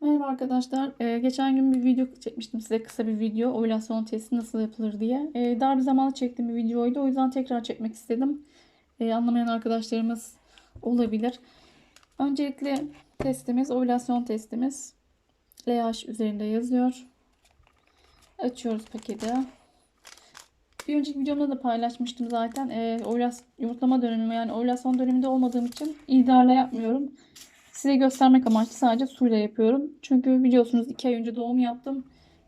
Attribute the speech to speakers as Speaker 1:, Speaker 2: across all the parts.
Speaker 1: Merhaba arkadaşlar. Ee, geçen gün bir video çekmiştim size kısa bir video. Ovülasyon testi nasıl yapılır diye. Ee, dar bir zamanda çektiğim bir videoydu. O yüzden tekrar çekmek istedim. Ee, anlamayan arkadaşlarımız olabilir. Öncelikle testimiz, ovülasyon testimiz. LH üzerinde yazıyor. Açıyoruz paketi. Bir önceki videomda da paylaşmıştım zaten. Ee, ovülas- yumurtlama dönemim yani ovülasyon döneminde olmadığım için idrarla yapmıyorum. Size göstermek amaçlı sadece suyla yapıyorum. Çünkü biliyorsunuz 2 ay önce doğum yaptım.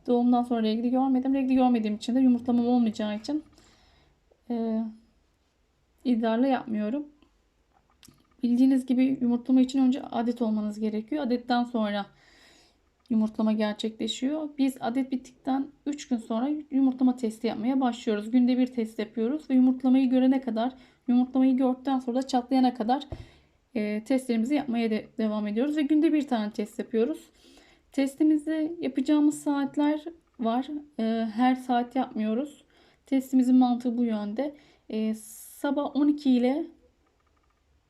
Speaker 1: Doğumdan sonra regli görmedim. Regli görmediğim için de yumurtlamam olmayacağı için e, idrarla yapmıyorum. Bildiğiniz gibi yumurtlama için önce adet olmanız gerekiyor. Adetten sonra yumurtlama gerçekleşiyor. Biz adet bittikten 3 gün sonra yumurtlama testi yapmaya başlıyoruz. Günde bir test yapıyoruz ve yumurtlamayı görene kadar, yumurtlamayı gördükten sonra da çatlayana kadar e, testlerimizi yapmaya de devam ediyoruz ve günde bir tane test yapıyoruz. Testimizde yapacağımız saatler var. E, her saat yapmıyoruz. Testimizin mantığı bu yönde. E, sabah 12 ile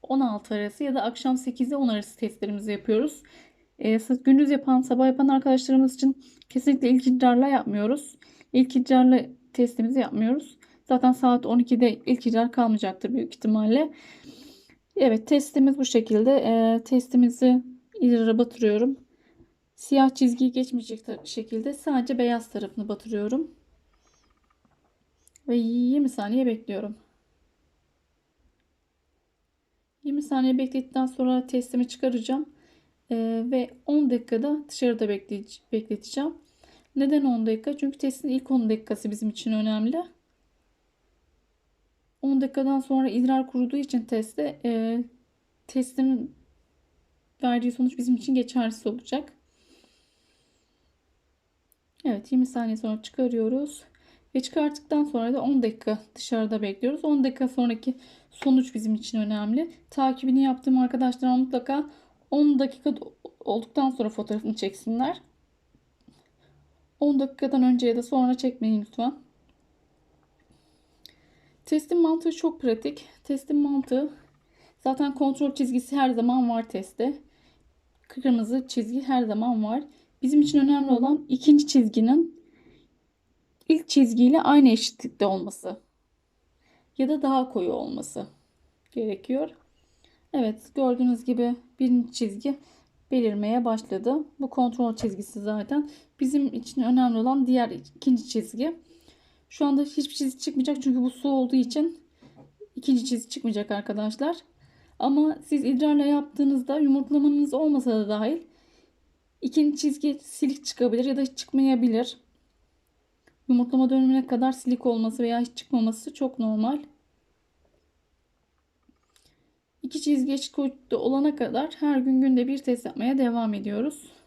Speaker 1: 16 arası ya da akşam 8 ile 10 arası testlerimizi yapıyoruz. E, gündüz yapan, sabah yapan arkadaşlarımız için kesinlikle ilk idrarla yapmıyoruz. İlk idrarla testimizi yapmıyoruz. Zaten saat 12'de ilk idrar kalmayacaktır büyük ihtimalle. Evet testimiz bu şekilde. Ee, testimizi idrara batırıyorum. Siyah çizgiyi geçmeyecek şekilde sadece beyaz tarafını batırıyorum. Ve 20 saniye bekliyorum. 20 saniye bekledikten sonra testimi çıkaracağım. Ee, ve 10 dakikada dışarıda bekleteceğim. Neden 10 dakika? Çünkü testin ilk 10 dakikası bizim için önemli. 10 dakikadan sonra idrar kuruduğu için testte e, testin verdiği sonuç bizim için geçersiz olacak. Evet 20 saniye sonra çıkarıyoruz. Ve çıkarttıktan sonra da 10 dakika dışarıda bekliyoruz. 10 dakika sonraki sonuç bizim için önemli. Takibini yaptığım arkadaşlar mutlaka 10 dakika olduktan sonra fotoğrafını çeksinler. 10 dakikadan önce ya da sonra çekmeyin lütfen. Testin mantığı çok pratik. Testin mantığı zaten kontrol çizgisi her zaman var testte. Kırmızı çizgi her zaman var. Bizim için önemli olan ikinci çizginin ilk çizgiyle aynı eşitlikte olması. Ya da daha koyu olması gerekiyor. Evet gördüğünüz gibi birinci çizgi belirmeye başladı. Bu kontrol çizgisi zaten. Bizim için önemli olan diğer ikinci çizgi. Şu anda hiçbir çizgi çıkmayacak çünkü bu su olduğu için ikinci çizgi çıkmayacak arkadaşlar. Ama siz idrarla yaptığınızda yumurtlamanız olmasa da dahil ikinci çizgi silik çıkabilir ya da hiç çıkmayabilir. Yumurtlama dönemine kadar silik olması veya hiç çıkmaması çok normal. İki çizgi eşit olana kadar her gün günde bir test yapmaya devam ediyoruz.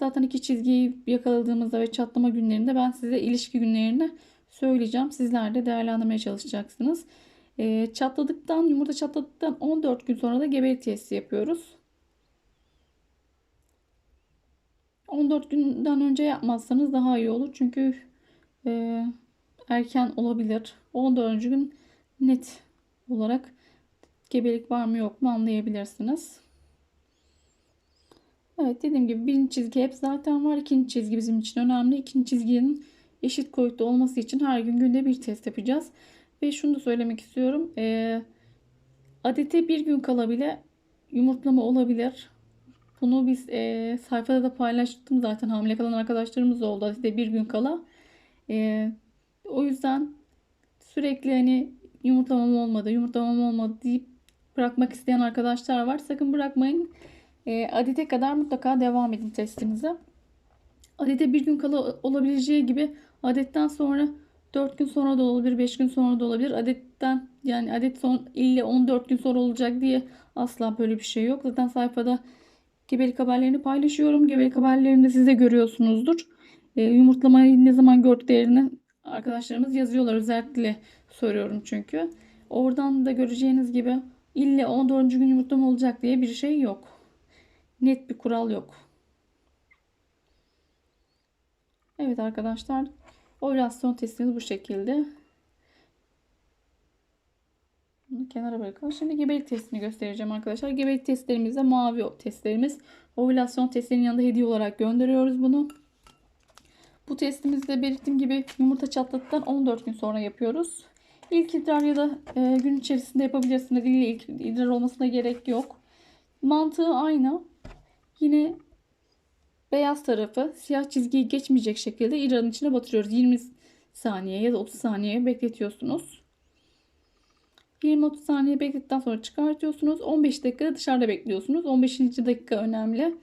Speaker 1: Zaten iki çizgiyi yakaladığımızda ve çatlama günlerinde ben size ilişki günlerini söyleyeceğim. Sizler de değerlendirmeye çalışacaksınız. E, çatladıktan, yumurta çatladıktan 14 gün sonra da gebelik testi yapıyoruz. 14 günden önce yapmazsanız daha iyi olur. Çünkü e, erken olabilir. 14. gün net olarak gebelik var mı yok mu anlayabilirsiniz. Evet dediğim gibi birinci çizgi hep zaten var. İkinci çizgi bizim için önemli. İkinci çizginin eşit koyutta olması için her gün günde bir test yapacağız. Ve şunu da söylemek istiyorum. E, adete bir gün kala bile yumurtlama olabilir. Bunu biz e, sayfada da paylaştım zaten hamile kalan arkadaşlarımız oldu adete bir gün kala. E, o yüzden sürekli hani yumurtlamam olmadı, yumurtlamam olmadı deyip bırakmak isteyen arkadaşlar var. Sakın bırakmayın. E, adete kadar mutlaka devam edin testinize. Adete bir gün kala olabileceği gibi adetten sonra 4 gün sonra da olabilir, 5 gün sonra da olabilir. Adetten yani adet son ille 14 gün sonra olacak diye asla böyle bir şey yok. Zaten sayfada gebelik haberlerini paylaşıyorum. Gebelik haberlerini siz de görüyorsunuzdur. E, yumurtlamayı ne zaman gördüklerini arkadaşlarımız yazıyorlar. Özellikle soruyorum çünkü. Oradan da göreceğiniz gibi ille 14. gün yumurtlama olacak diye bir şey yok. Net bir kural yok. Evet arkadaşlar ovülasyon testimiz bu şekilde. Bunu kenara bırakalım. Şimdi gebelik testini göstereceğim arkadaşlar. Gebelik testlerimizde mavi testlerimiz ovülasyon testinin yanında hediye olarak gönderiyoruz bunu. Bu testimizde belirttiğim gibi yumurta çatladıktan 14 gün sonra yapıyoruz. İlk idrar ya da e, gün içerisinde yapabilirsiniz. İlle ilk idrar olmasına gerek yok. Mantığı aynı. Yine beyaz tarafı siyah çizgiyi geçmeyecek şekilde idrarın içine batırıyoruz. 20 saniye ya da 30 saniye bekletiyorsunuz. 20-30 saniye bekledikten sonra çıkartıyorsunuz. 15 dakika dışarıda bekliyorsunuz. 15. dakika önemli.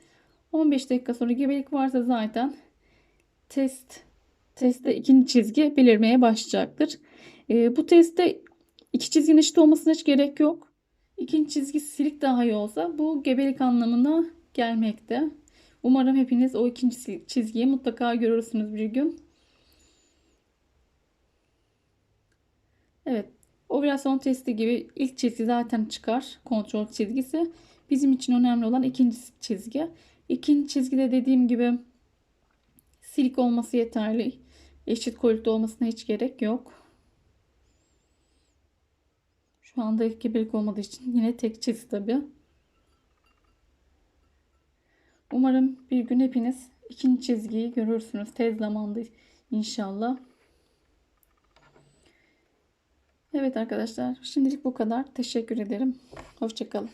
Speaker 1: 15 dakika sonra gebelik varsa zaten test testte ikinci çizgi belirmeye başlayacaktır. Ee, bu testte iki çizginin eşit olmasına hiç gerek yok. İkinci çizgi silik daha iyi olsa bu gebelik anlamına gelmekte. Umarım hepiniz o ikinci çizgiyi mutlaka görürsünüz bir gün. Evet. Ovülasyon testi gibi ilk çizgi zaten çıkar. Kontrol çizgisi. Bizim için önemli olan ikinci çizgi. İkinci çizgide dediğim gibi silik olması yeterli. Eşit kolikte olmasına hiç gerek yok. Şu anda gebelik olmadığı için yine tek çizgi tabi. Umarım bir gün hepiniz ikinci çizgiyi görürsünüz. Tez zamanda inşallah. Evet arkadaşlar şimdilik bu kadar. Teşekkür ederim. Hoşçakalın.